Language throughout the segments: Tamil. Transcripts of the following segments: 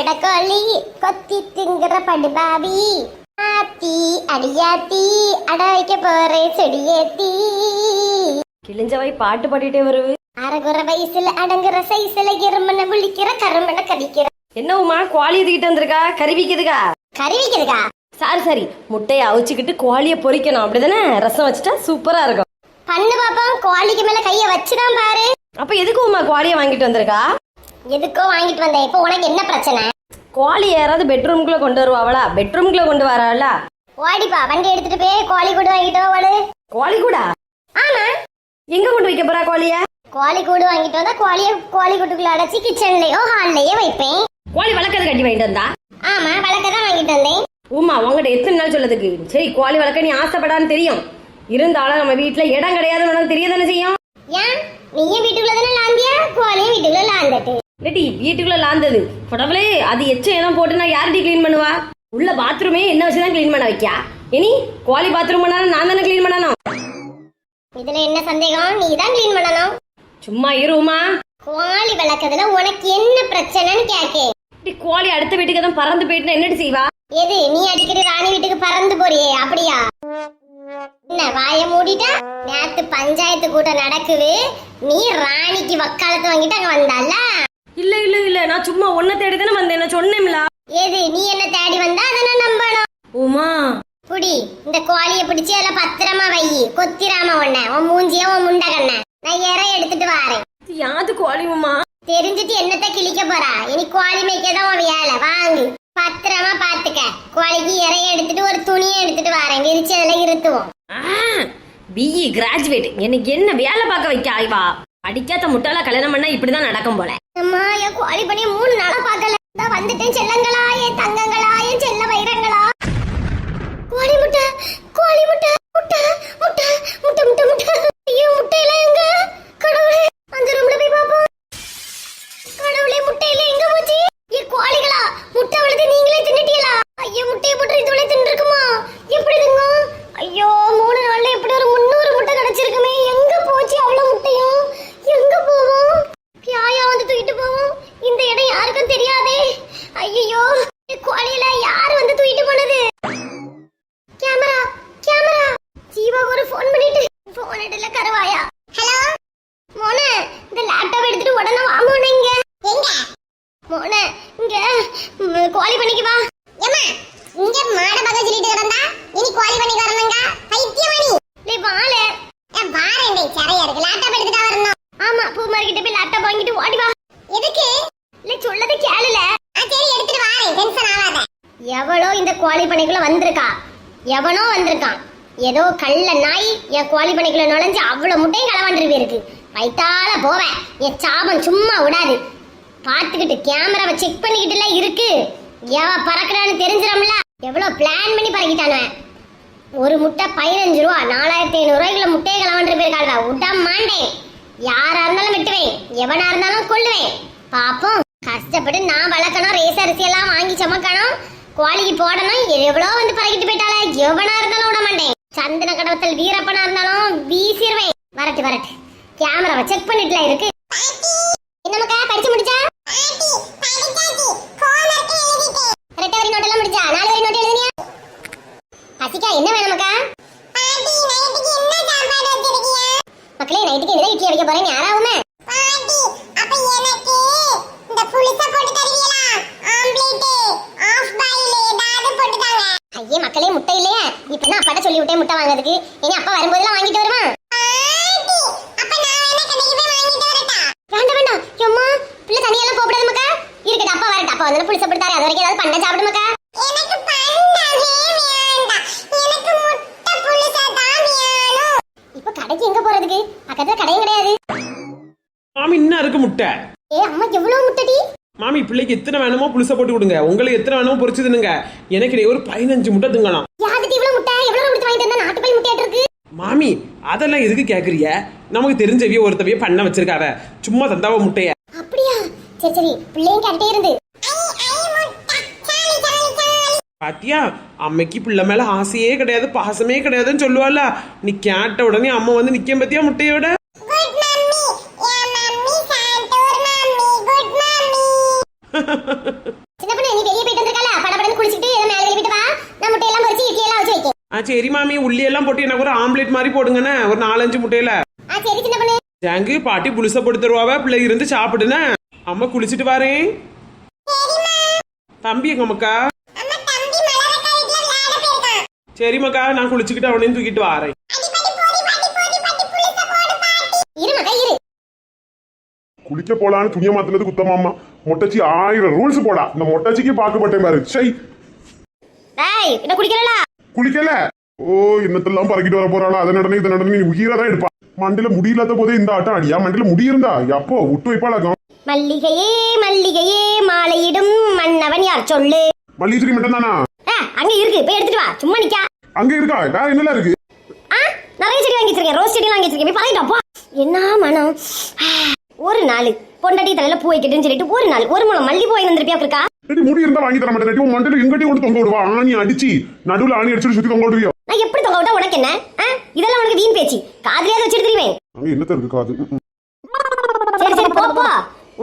பெடக்கோழி கொத்தி திங்குற படுபாவி. ஆத்தி அடியாத்தி அட வைக்க போறேன் செடியேத்தி. கிழிஞ்சவை பாட்டு பாடிட்டே வருவு. அரைகுற வயசுல அடங்குற சைஸ்ல எருமனை விழிக்கிற கருமனை கடிக்கிற. என்ன உமா கோழி எதுக்கிட்டு வந்திருக்கா? கறி விக்குதுக்கா கறி வைக்கிறதுக்கா? சரி சரி. முட்டையை அவிச்சுக்கிட்டு கோழியை பொரிக்கணும் அப்படிதானே? ரசம் வச்சுட்டா சூப்பரா இருக்கும். பண்ணு பாப்போம். கோழிக்கு மேல கைய வச்சுதான் பாரு. அப்ப எதுக்கு உமா கோழியை வாங்கிட்டு வந்திருக்கா? எதுக்கோ வாங்கிட்டு வந்தேன். இப்போ உனக்கு என்ன பிரச்சனை? கோழி யாராவது பெட்ரூம்குள்ள கொண்டு வருவாங்களா பெட்ரூம்குள்ள கொண்டு வராளா? ஓடிப்பா வண்டி எடுத்துட்டு போய் கோழி கூடு வாங்கிட்டு வாடு கோழி கூடா? ஆமா. எங்க கொண்டு வைக்க போறா கோழிய கோழி கூடு வாங்கிட்டு வந்தா கோழிய கோழி கூட்டுக்குள்ள அடைச்சி கிச்சன்லயோ ஹால்லயோ வைப்பேன். கோழி வளர்க்கறது கட்டி வாங்கிட்டு வந்தா? ஆமா வழக்க தான் வாங்கிட்டு வந்தேன். உமா உங்ககிட்ட எத்தனை நாள் சொல்லதுக்கு? சரி கோழி வளர்க்க நீ ஆசைப்படான்னு தெரியும். இருந்தாலும் நம்ம வீட்டுல இடம் கிடையாதுன்னு உனக்கு தெரிய தானே செய்யும்? ஏன்? நீயும் வீட்டுக்குள்ள தானே லாந்தியா? கோழியும் வீட்டுக்குள்ள லாந்தட்டு. இல்லடி வீட்டுக்குள்ள லாந்தது. கடவுளே அது எச்சம் போட்டு நான் யார்டி க்ளீன் பண்ணுவா? உள்ள பாத்ரூமே என்ன வச்சு தான் க்ளீன் பண்ண வைக்கா இனி கோழி பாத்ரூம் பண்ணாலும் நான் தானே க்ளீன் பண்ணணும். இதுல என்ன சந்தேகம்? நீ தான் க்ளீன் பண்ணணும். சும்மா இருமா. கோழி வளர்க்கறதுல உனக்கு என்ன பிரச்சனைன்னு கேக்கேன் இப்படி கோழி அடுத்த வீட்டுக்கு தான் பறந்து போயிட்டு என்னடி செய்வா? எது நீ அடிக்கடி ராணி வீட்டுக்கு பறந்து போறியே அப்படியா? என்ன வாய மூடிட்டா? நேத்து பஞ்சாயத்து கூட்டம் நடக்குது. நீ ராணிக்கு வக்காலத்து வாங்கிட்டு அங்க வந்தால இல்ல இல்ல இல்ல நான் சும்மா ஒன்ன தேடி தானே வந்தேன். நான் சொன்னேன்ல. எது நீ என்ன தேடி வந்தா அதை நான் நம்பணும்? உமா. புடி இந்த கோழிய பிடிச்சு அதுல பத்திரமா வை. கொத்திராம உன்ன. உன் மூஞ்சிய உன் முண்டகண்ண நான் இறை எடுத்துட்டு வாரேன். யாது கோழி உமா? தெரிஞ்சுட்டு என்னத்த கிழிக்க போறா? இனி கோழி மேய்க்கதான் உன் வேலை. வாங்கு. பத்திரமா பாத்துக்க கோழிக்கு இறைய எடுத்துட்டு ஒரு துணியை எடுத்துட்டு வாரேன். விரிச்சு அதுல இருத்துவோம். பிஇ கிராஜுவேட் எனக்கு என்ன வேலை பார்க்க வைக்க ஆய்வா? அடிக்காத முட்டாள கல்யாணம் பண்ணா இப்படிதான் நடக்கும் போல. அம்மா என் கோழி பண்ணி மூணு நாளா பார்க்கல. நான் வந்துட்டேன் செல்லங்களா என் தங்கங்களா என் செல்ல வைரங்களா. கோழி முட்டை கோழி முட்டை முட்டை முட்டை முட்டை முட்டை முட்டை ஐயோ முட்டையெல்லாம் எங்க கடவுளே அந்த ரூம்ல போய் பாப்போம் கடவுளே முட்டையில எங்க போச்சு ஏ கோழிகளா முட்டை விழுது நீங்களே தின்னுட்டீங்களா ஐயோ முட்டையை போட்டு இதுவளே தின்னுருக்குமா எப்படி இதுங்க ஐயோ மூணு நாள்ல எப்படி ஒரு முந்நூறு முட்டை கிடைச்சிருக்குமே எங்க போச்சு அவ்வளவு முட்டையும் எங்க போவோம் பியாயா வந்து தூக்கிட்டு போவோம் இந்த இடம் யாருக்கும் தெரியாதே ஐயோ கோழியில யார் வந்து தூக்கிட்டு போனது கேமரா கேமரா ஜீவா ஒரு ஃபோன் பண்ணிட்டு ஃபோன் எடுல கரவாயா ஹலோ மோனே இந்த லேப்டாப் எடுத்துட்டு உடனே வா மோனே இங்க எங்க மோனே இங்க ம், கோழி பண்ணிக்கு வா ஏமா இங்க மாட பக சொல்லிட்டு கிடந்தா இனி கோழி பண்ணிக்கு வரணுங்க பைத்தியமணி லே வால ஏ வாரேண்டே சரியா இருக்கு லேப்டாப் எடுத்துட்டு வரணும் ஆமா பூ மார்க்கெட் போய் லேப்டாப் வாங்கிட்டு ஓடி வா. எதுக்கு? இல்ல சொல்லத கேளுல. சரி எடுத்துட்டு வாரேன். டென்ஷன் ஆகாத. எவளோ இந்த கோழி பண்ணைக்குள்ள வந்திருக்கா? எவனோ வந்திருக்கான். ஏதோ கள்ள நாய் என் கோழி பண்ணைக்குள்ள நுழைஞ்சு அவ்வளவு முட்டையும் களவாண்டு போயிருக்கு. வைத்தால போவேன் என் சாபம் சும்மா விடாது. பார்த்துக்கிட்டு கேமராவை செக் பண்ணிக்கிட்டுல இருக்கு. எவ பறக்கிறான்னு தெரிஞ்சிடும்ல. எவ்வளோ பிளான் பண்ணி பறக்கிட்டானுவன் ஒரு முட்டை பதினஞ்சு ரூபா நாலாயிரத்தி ஐநூறு ரூபாய்க்குள்ள முட்டையை கலவாண்டு போயிருக்காங்க விட யாரா இருந்தாலும் விட்டுவேன். எவனா இருந்தாலும் கொள்ளுவேன் பாப்போம். கஷ்டப்பட்டு நான் வளர்க்கணும் ரேஸ் அரிசி எல்லாம் வாங்கி சமக்கணும் கோழிக்கு போடணும் எவ்வளோ வந்து பறக்கிட்டு போயிட்டால எவனா இருந்தாலும் விட மாட்டேன். சந்தன கடவுத்தல் வீரப்பனா இருந்தாலும் வீசிடுவேன் வரட்டு வரட்டு. கேமராவை செக் பண்ணிட்டுல இருக்கு. என்னமக்கா படிச்சு முடிச்சா ரெட்டை வரி நோட் எல்லாம் முடிச்சா நாலு வரி நோட் எழுதுனியா அசிகா என்ன வேணுமக்கா மக்களே நைட்டுக்கு என்ன இட்லி வைக்க போறேன் யாராவுமே ஐயே மக்களே முட்டை இல்லையா இப்ப நான் அப்பாட்ட சொல்லி விட்டேன் முட்டை வாங்குறதுக்கு இனி அப்பா வரும்போதெல்லாம் வாங்கிட்டு வருமா வேண்டாம் வேண்டாம் எம்மா பிள்ளை தனியெல்லாம் போகக்கூடாது மக்கா இருக்கட்டும் அப்பா வரட்டும் அப்பா வந்து புளிச்ச போட்டு அது வரைக்கும் ஏதாவது பண்ண சாப்பிடு மக்கா எனக்கு இப்ப கடைக்கு எங்க போறதுக்கு? பக்கத்துல கடையும் கிடையாது. மாமி இன்னும் இருக்கு முட்டை? ஏ அம்மா எவ்வளவு முட்டடி மாமி பிள்ளைக்கு எத்தனை வேணுமோ புளிச போட்டு கொடுங்க. உங்களுக்கு எத்தனை வேணுமோ பொரிச்சு தின்னுங்க. எனக்கு ஒரு பதினஞ்சு முட்டை திங்கலாம் யாருக்கு இவ்வளவு முட்டை? எவ்வளவு நாட்டு போய் முட்டையாட்டு இருக்கு? மாமி அதெல்லாம் எதுக்கு கேக்குறிய நமக்கு தெரிஞ்சவிய ஒருத்தவிய பண்ண வச்சிருக்காவ. சும்மா தந்தாவ முட்டைய. அப்படியா? சரி சரி. பிள்ளையும் கேட்டே இருந்து. பாத்தியா? அம்மைக்கு பிள்ளை மேல ஆசையே கிடையாது பாசமே கிடையாதுன்னு சொல்லுவாள நீ கேட்ட உடனே அம்மா வந்து நிக்க பத்தியா முட்டையோட சரி மாமி உள்ளி எல்லாம் போட்டு எனக்கு ஒரு ஆம்லெட் மாதிரி போடுங்கண்ணே. ஒரு நாலஞ்சு முட்டையில. ஜாங்கு பாட்டி புளிச போட்டு தருவாவ? பிள்ளை இருந்து சாப்பிடுனே. அம்மா குளிச்சிட்டு வாரேன். தம்பி எங்க அம்மாக்கா? போயிருக்கான் சரி மக்கா நான் குளிச்சுக்கிட்டு அவனையும் தூக்கிட்டு வரேன். இரு மகா இரு. குளிக்க போலான்னு துணிய மாத்தினது குத்தமாமா மொட்டச்சி ஆயிரம் ரூல்ஸ் போடா. இந்த மொட்டச்சிக்கு பாக்கப்பட்டேன் பாரு. சை டேய் என்ன குடிக்கிறல குளிக்கல? ஓ இன்னத்தெல்லாம் பறக்கிட்டு வர போறாளா? அதை நடனே இதை நடனே நீ உயிரா தான் எடுப்பா. மண்டில முடியில்லாத போதே இந்த ஆட்டம் அடியா? மண்டில முடி இருந்தா? அப்போ விட்டு வைப்பாளாக்கும் மல்லிகையே மல்லிகையே மாலையிடும் மன்னவன் யார்? சொல்லு. மல்லிகை மட்டும் தானா அங்க இருக்கு போய் எடுத்துட்டு வா. சும்மா நிக்கா. அங்க இருக்கா? வேற என்னலாம் இருக்கு? ஆ நிறைய செடி வாங்கி வச்சிருக்கேன். ரோஸ் செடி வாங்கி வச்சிருக்கேன். போய் பறக்கிட்டோம் போ. என்ன மனம்? ஒரு நாள் பொண்டாட்டி தலையில பூ வைக்கட்டும்னு சொல்லிட்டு ஒரு நாள் ஒரு முளம் மல்லி பூ வாங்கி வந்திருப்பியா இருக்கா ரெடி முடி இருந்தா வாங்கி தர மாட்டேன். உன் மண்டில எங்கட்டி கொண்டு தொங்க விடுவா. ஆணி அடிச்சு நடுவுல ஆணி அடிச்சு சுத்தி தொங்க விடுவியோ? நான் எப்படி தொங்க விட்டா உனக்கு என்ன? இதெல்லாம் உனக்கு வீண் பேச்சு. காதுலயாவது வச்சுட்டு தெரியுவேன் அங்க என்னத்த இருக்கு காது. சரி சரி போ போ.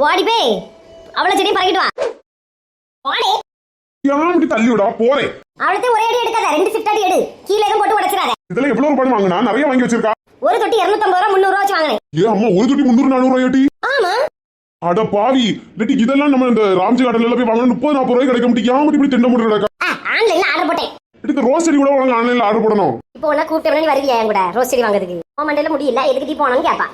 ஓடி போய் அவ்வளவு செடியும் பறக்கிட்டு வா. ஓடி. ஏன் இப்படி தள்ளி விடா போறேன் அவளத்தையும் ஒரே அடி எடுக்காத ரெண்டு சிப்ட் அடி எடு. கீழே எதுவும் போட்டு உடைச்சிடாத. இதெல்லாம் எவ்வளவு ரூபாய் வாங்கினா? நிறைய வாங்கி வச்சிருக்கா? ஒரு தொட்டி இருநூத்தம்பது ரூபா முந்நூறு ரூபா வச்சு வாங்கினேன். ஏ அம்மா ஒரு தொட்டி முந்நூறு நானூறு ரூபாய் ஆமா. அட பாவி. இல்லாட்டி இதெல்லாம் நம்ம இந்த ராம்ஜி கார்டன்ல போய் வாங்கணும் முப்பது நாற்பது ரூபாய் கிடைக்க முடியும் ஏன் இப்படி திண்ட முடியல ஆ, ஆன்லைன்ல ஆர்டர் போட்டேன். இந்த ரோஸ் செடி கூட உனக்கு ஆன்லைன்ல ஆர்டர் பண்ணணும் இப்போ உன்ன கூப்பிட்ட நீ வருவியா என் கூட? ரோஸ் செடி வாங்குறதுக்கு. உன் மண்டையில முடியல எதுக்கு போனோம்னு கேப்பா.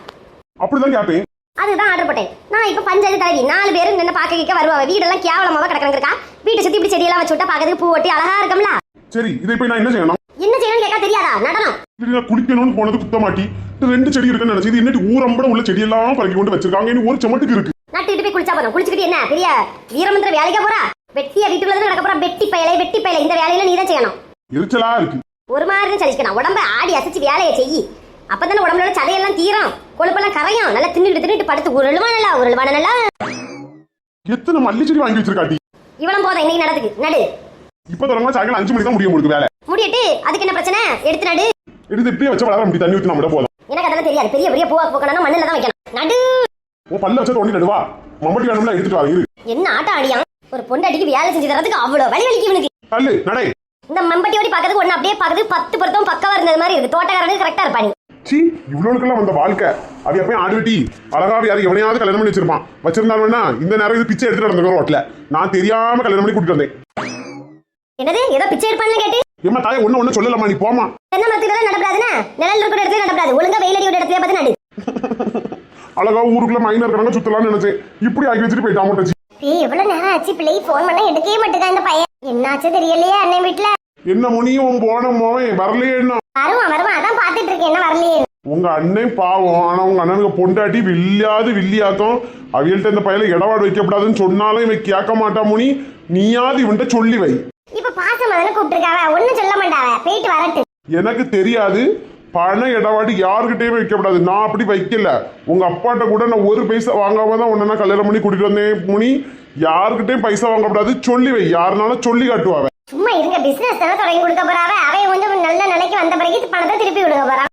அப்படிதான் கேட்பேன் அதுதான் ஆர்டர் போட்டேன். நான் இப்போ பஞ்சாயத்து தலைவி. நாலு பேரும் நின்று பார்க்க கேட்க வருவாங்க. வீடெல்லாம் கேவலமாக கிடக்கிறா வீட்டை சுத்தி இப்படி செடியெல்லாம் வச்சு விட்டா பார்க்கறதுக்கு பூ ஒட்டி அழகா இருக்கும்ல? சரி இதை போய் நான் என்ன செய்யணும்? என்ன செய்யணும்னு கேட்க தெரியாதா? நடனம். இது நான் குளிக்கணும்னு போனது குத்த மாட்டி இந்த ரெண்டு செடி இருக்குன்னு நினைச்சு இது ஊரம்பட உள்ள செடியெல்லாம் பறக்கி கொண்டு வச்சிருக்காங்க. இனி ஒரு செமட்டுக்கு இருக்கு. நட்டுட்டு போய் குளிச்சா போதும். குளிச்சுக்கிட்டு என்ன? பெரிய வீரமந்திர வேலைக்கா போறா? வெட்டியா வீட்டுக்குள்ள தான் நடக்க போறா? வெட்டி பயலை வெட்டி பயலை. இந்த வேலையில நீ தான் செய்யணும். எரிச்சலா இருக்கு. ஒரு மாதிரி தான் சலிக்கணும். உடம்ப ஆடி அசைச்சு வேலையை செய்யி அப்பதானே உடம்புல உள்ள சதையெல்லாம் தீரும். கொழுப்பெல்லாம் கரையும். நல்லா தின்னுட்டு தின்னுட்டு படுத்து உருளுவா நல்லா உருளுவா நல்லா. எத்தனை மல்லி செடி வாங்கி வச்சிருக்காட்டி? இவ்வளவு போதும் இன்னைக்கு நடக்குது. நடு. இப்ப தொடங்க சாயங்காலம் அஞ்சு மணிக்கு தான் முடியும் உங்களுக்கு வேலை. முடியட்டு அதுக்கு என்ன பிரச்சனை? எடுத்து நடு. எடுத்து இப்படியே வச்ச வளர முடியும். தண்ணி ஊற்றி நம்ம போதும். எனக்கு அதெல்லாம் தெரியாது. பெரிய பெரிய பூவா போக்கணும் மண்ணில் தான் வைக்கணும் நடு. உன் பல்ல வச்சா தோண்டி நடுவா? மம்பட்டி வேணும்ல எடுத்துட்டு வா இரு. என்ன ஆட்டம் ஆடியான் ஒரு பொண்டாட்டிக்கு வேலை செஞ்சு தரதுக்கு அவ்வளவு வலி வலிக்கு இவனுக்கு. தள்ளு நடை. இந்த மம்பட்டி ஓடி பார்க்கறதுக்கு ஒண்ணு அப்படியே பார்க்கறதுக்கு பத்து பொருத்தம் பக்கவா இருந்தது மாதிரி இருக்கு தோட்டக்காரனுக்கு கரெக்டா இருப்பானி. சி இவ்வளவுக்கெல்லாம் வந்த வாழ்க்கை. அது எப்பயும் ஆடு வெட்டி அழகாவி யாரு எவனையாவது கல்யாணம் பண்ணி வச்சிருப்பான். வச்சிருந்தாலும்னா இந்த நேரம் இது பிச்சை எடுத்துட்டு நடந்துக்கிறோம் ரோட்ல. நான் தெரியாம கல்யாணம் பண்ணி கூட்டிட்டு வந்தேன். என்னது? ஏதோ பிச்சை எடுப்பான்னு கேட்டு? ஏமா தாயை ஒண்ணு ஒண்ணு சொல்லலாமா நீ போமா தென்னை மரத்துக்கு தான் நடப்படாதுன்னா? நிழல் இருக்கிற இடத்துல நடப்படாது. ஒழுங்கா வெயில் அடி இடத்துல பார்த்து நடு. அழகா ஊருக்குள்ள மைனர் இருக்கிறவங்க சுத்தலாம்னு நினைச்சேன். இப்படி ஆக்கி வச்சுட்டு போயிட்டான் முட்டச்சி ஏய் எவ்வளவு நேரம் ஆச்சு பிள்ளை? போன் பண்ணா எடுக்கவே மாட்டேங்க இந்த பையன்? என்னாச்சு தெரியலையே அண்ணன் வீட்டுல என்ன முனியும் போன மோவன் வரலையே என்ன? வருவான் வருவான். அதான் பாத்துட்டு இருக்கேன் என்ன வரலையே? உங்க அண்ணன் பாவம். ஆனா உங்க அண்ணனுக்கு பொண்டாட்டி வில்லியாது வில்லியாத்தம் அவியல்ட்ட இந்த பையல இடவாடு வைக்கப்படாதுன்னு சொன்னாலும் இவன் கேட்க மாட்டா முனி. நீயாவது இவன்ட்ட சொல்லி வை. இப்ப பாசம் கூப்பிட்டுருக்காவ? ஒண்ணும் சொல்ல மாட்டாவ. போயிட்டு வரட்டு. எனக்கு தெரியாது. பண இடவாடு யாருக்கிட்டயுமே வைக்கப்படாது. நான் அப்படி வைக்கல. உங்க அப்பாட்ட கூட நான் ஒரு பைசா வாங்காம தான் உன்ன கல்யாணம் பண்ணி கூட்டிட்டு வந்தேன் முனி. யாருக்கிட்டையும் பைசா வாங்கக்கூடாது சொல்லி வை. யாருனாலும் சொல்லி காட்டுவாவ. சும்மா இருங்க பிசினஸ் தானே தொடங்கி கொடுக்க போறாவ? அவன் கொஞ்சம் நல்ல நிலைக்கு வந்த பிறகு பணத்தை திருப்பி கொடுக்க போறான்.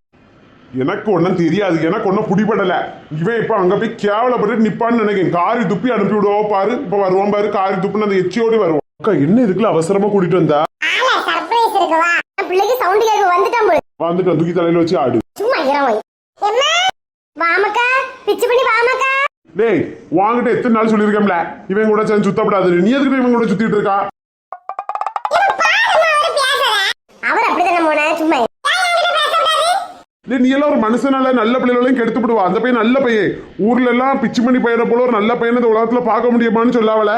எனக்கு ஒன்றும் தெரியாது எனக்கு ஒன்றும் பிடிபடல. இவன் இப்போ அங்க போய் கேவலப்பட்டு நிப்பான்னு நினைக்கிறேன். காரி துப்பி அனுப்பி விடுவோம் பாரு. இப்போ வருவான் பாரு காரி துப்புன்னு அந்த எச்சியோடு வருவான் அக்கா என்ன இதுக்குள்ள அவசரமா கூட்டிட்டு வந்தா? பிள்ளைக்கு சவுண்ட் கேட்க வந்துட்டான் போல. வந்துட்டு தூக்கி தலையில வச்சு ஆடு. சும்மா இரவை வாமக்கா பிச்சு பண்ணி வாமக்கா. டேய் வாங்கிட்டு எத்தனை நாள் சொல்லியிருக்கேன்ல? இவன் கூட சேர்ந்து சுத்தப்படாது நீ எதுக்கு இவன் கூட சுத்திட்டு இருக்கா? போன சும்மா நீ எல்லாம் ஒரு மனுஷனால நல்ல பிள்ளைகளையும் கெடுத்து விடுவா. அந்த பையன் நல்ல பையன். ஊர்ல எல்லாம் பிச்சு பண்ணி பையனை போல ஒரு நல்ல பையனை இந்த உலகத்துல பார்க்க முடியுமான்னு சொல்லாவல?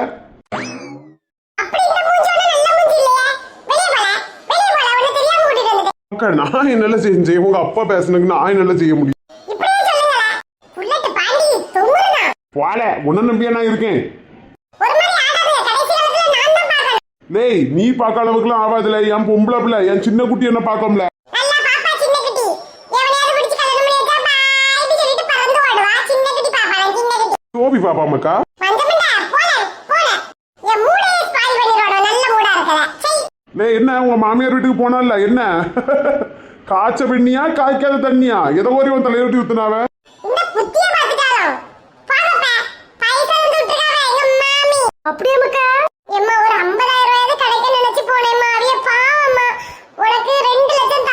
போல போல நான் என்னல செஞ்சேன்? உங்க அப்பா பேசுனதுக்கு நான் என்னல செய்ய முடியும்? வாழ உன்ன நம்பியா நான் இருக்கேன் ஒரு மாதிரி ஆகாது கடைசி காலத்துல நான் தான் டேய் நீ பார்க்க அளவுக்குலாம் ஆகாதுல. என் பொம்பளை பிள்ளை என் சின்ன குட்டி என்ன பார்க்கோம்ல? நல்லா பாப்பா சின்ன குட்டி. எவனையாவது பிடிச்சு கல்யாணம் பண்ணி வச்சா பாய்ட்டு சொல்லிட்டு பறந்து ஓடுவா. சின்ன குட்டி பாப்பா நான் சின்ன குட்டி. சோபி இருக்கல சை டேய் என்ன? உங்க மாமியார் வீட்டுக்கு போனால என்ன? காய்ச்ச பெண்ணியா காய்க்காத தண்ணியா? எதோ ஒரு உன் தலையை ஊத்தி ஊத்துனாவ? இந்த புத்திய பாத்துட்டாலும் பாப்பா பைசா வந்து விட்டுருக்காவ எங்க மாமி அப்படியே மக்கா எம்மா ஒரு 50000 ரூபாய் கிடைக்க நினைச்சு போனேம்மா அவிய பாவம்மா உனக்கு ரெண்டு லட்சம்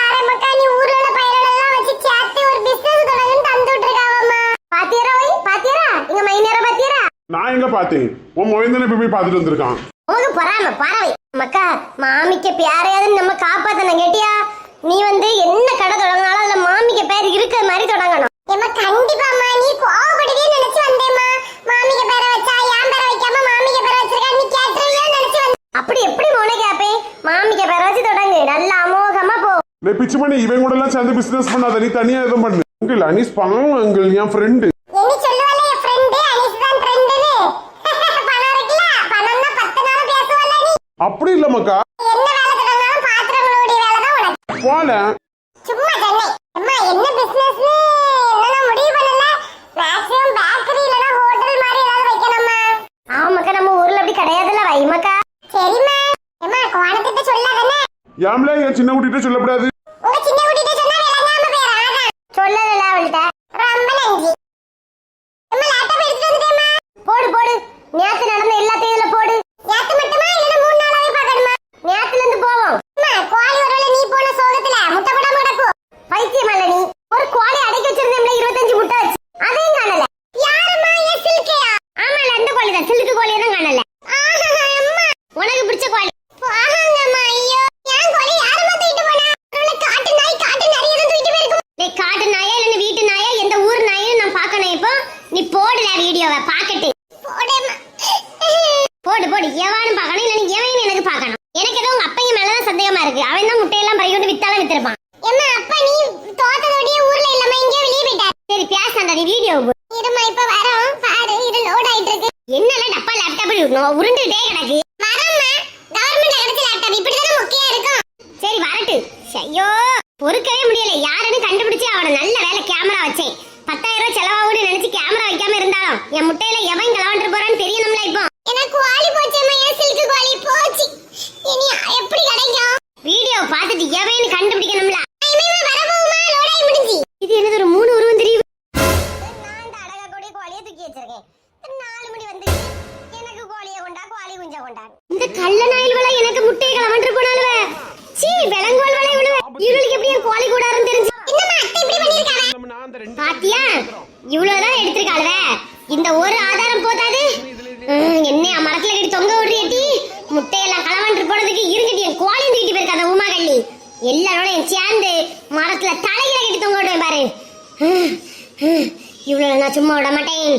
பார்த்தேன் உன் மொபைல் தானே போய் பார்த்துட்டு வந்திருக்கான். உனக்கு பொறாம பறவை மக்கா மாமிக்க பேரையாவது நம்ம காப்பாத்தணும் கேட்டியா? நீ வந்து என்ன கடை தொடங்கினாலும் அதுல மாமிக்க பேர் இருக்கிற மாதிரி தொடங்கணும். ஏமா கண்டிப்பாமா நீ கோவப்படுதே நினைச்சு வந்தேம்மா. மாமிக்க பேரை வச்சா என் பேரை வைக்காம மாமிக்க பேரை வச்சிருக்கா? நீ கேட்டுருவியா நினைச்சு வந்தேன் அப்படி எப்படி மோனே கேப்பேன் மாமிக்க பேரை வச்சு தொடங்கு. நல்ல அமோகமா போ. பிச்சு பண்ணி இவன் கூட எல்லாம் சேர்ந்து பிசினஸ் பண்ணாத. நீ தனியா எதுவும் பண்ணு. அங்கிள் அனீஸ் பாவம் அங்கிள் என் ஃப்ரெண்டு என்ன சொல்லுவாளே என் ஃப்ரெண்டு அனிஸ் தான் ஃப்ரெண்டுன்னு பணம் இருக்குல்ல பணம் தான் பத்து நாள் பேசுவல்ல நீ அப்படி இல்ல மக்கா என்ன வேலை தொடங்கினாலும் பாத்திரங்களுடைய வேலை தான் உனக்கு. போல சும்மா சொன்னேன் அம்மா என்ன பிசினஸ்னு என்னன்னா முடிவு பண்ணல. மேக்ஸிமம் பேக்கரி இல்லனா ஹோட்டல் மாதிரி ஏதாவது வைக்கணும்மா. ஆமாக்கா நம்ம ஊர்ல அப்படி கிடையாதுல்ல வைமக்கா சரிம்மா. அம்மா கோணத்திட்ட சொல்லாதே யாம்ல என் சின்ன குட்டிட்ட சொல்லக்கூடாது உங்க சின்ன குட்டிட்ட சொன்னா விளங்காம போயிராதா சொல்லல அவள்கிட்ட ரொம்ப நன்றி அம்மா லேப்டாப் எடுத்துட்டு வந்துட்டேம்மா போடு போடு நேத்து நடந்த எல்லாத்தையும் இதுல போடு நேத்து மட்டுமா இல்லனா மூணு நாளாவே பார்க்கணுமா நேத்துல இருந்து போவோம் அம்மா கோழி ஒருவேளை நீ போன சோகத்துல முட்டை போடாம கிடக்கும் பைத்தியம் அல்ல நீ ஒரு கோழி அடைக்க வச்சிருந்தேன்ல இருபத்தஞ்சு முட்டை வச்சு அதையும் காணல யாரம்மா ஏன் சில்கையா ஆமால அந்த கோழி தான் சில்கு கோழி தான் காணல ஆஹா அம்மா உனக்கு பிடிச்ச கோழி போகாங்கம்மா ஐயோ ஏன் கோழி யாரம்மா தூக்கிட்டு போனா ஒருவேளை காட்டு நாய் காட்டு நிறைய தான் தூக்கிட்டு போயிருக்கும் டேய் காட்டு நாயா இல்ல வீட்டு நாயா எந்த ஊர் நாயும் நான் பார்க்கணும் இப்போ நீ போடுல வீடியோவை பாக்கட்டு போடேம்மா போடு போடு எவனும் பார்க்கணும் இல்ல நீ எவன் எனக்கு பார்க்கணும் எனக்கு ஏதோ உங்க அப்பையும் மேலதான் சந்தேகமா இருக்கு அவன் தான் முட்டையெல்லாம் பறி கொண்டு வித்தாலும் வித்திருப்பான் ஏம்மா அப்பா நீ தோத்ததோடய ஊர்ல இல்லாம எங்கேயோ வெளியே போயிட்டார் சரி பேசாத நீ வீடியோ இருமா இப்ப வரோம் பாரு இது லோட் ஆயிட்டு இருக்கு என்னல டப்பா லேப்டாப் உருண்டுகிட்டே கிடக்கு வரம்மா கவர்மெண்ட் கிடைச்ச லேப்டாப் இப்படிதானே முக்கியம் இருக்கும் சரி வரட்டு ஐயோ பொறுக்கவே முடியல யாருன்னு கண்டுபிடிச்சு அவனை நல்ல வேலை கேமரா வச்சேன் பத்தாயிரம் ரூபாய் செலவாகும்னு நினைச்சு கேமரா வைக்காம இருந்தாலும் என் முட்டையில எவன் கலவாண்டு போறான்னு இந்த ஒரு ஆதாரம் போதாது. ஹம், மரத்துல கட்டி தொங்க விடுறியட்டி முட்டையெல்லாம் களவன்று போனதுக்கு இருந்துட்டு என் கோழி தூக்கிட்டு போயிருக்க அந்த உமா கள்ளி எல்லாரோட என் சேர்ந்து மரத்துல தலையில கட்டி தொங்க விடுவேன் பாரு. ஹம், இவ்வளவு நான் சும்மா விட மாட்டேன்.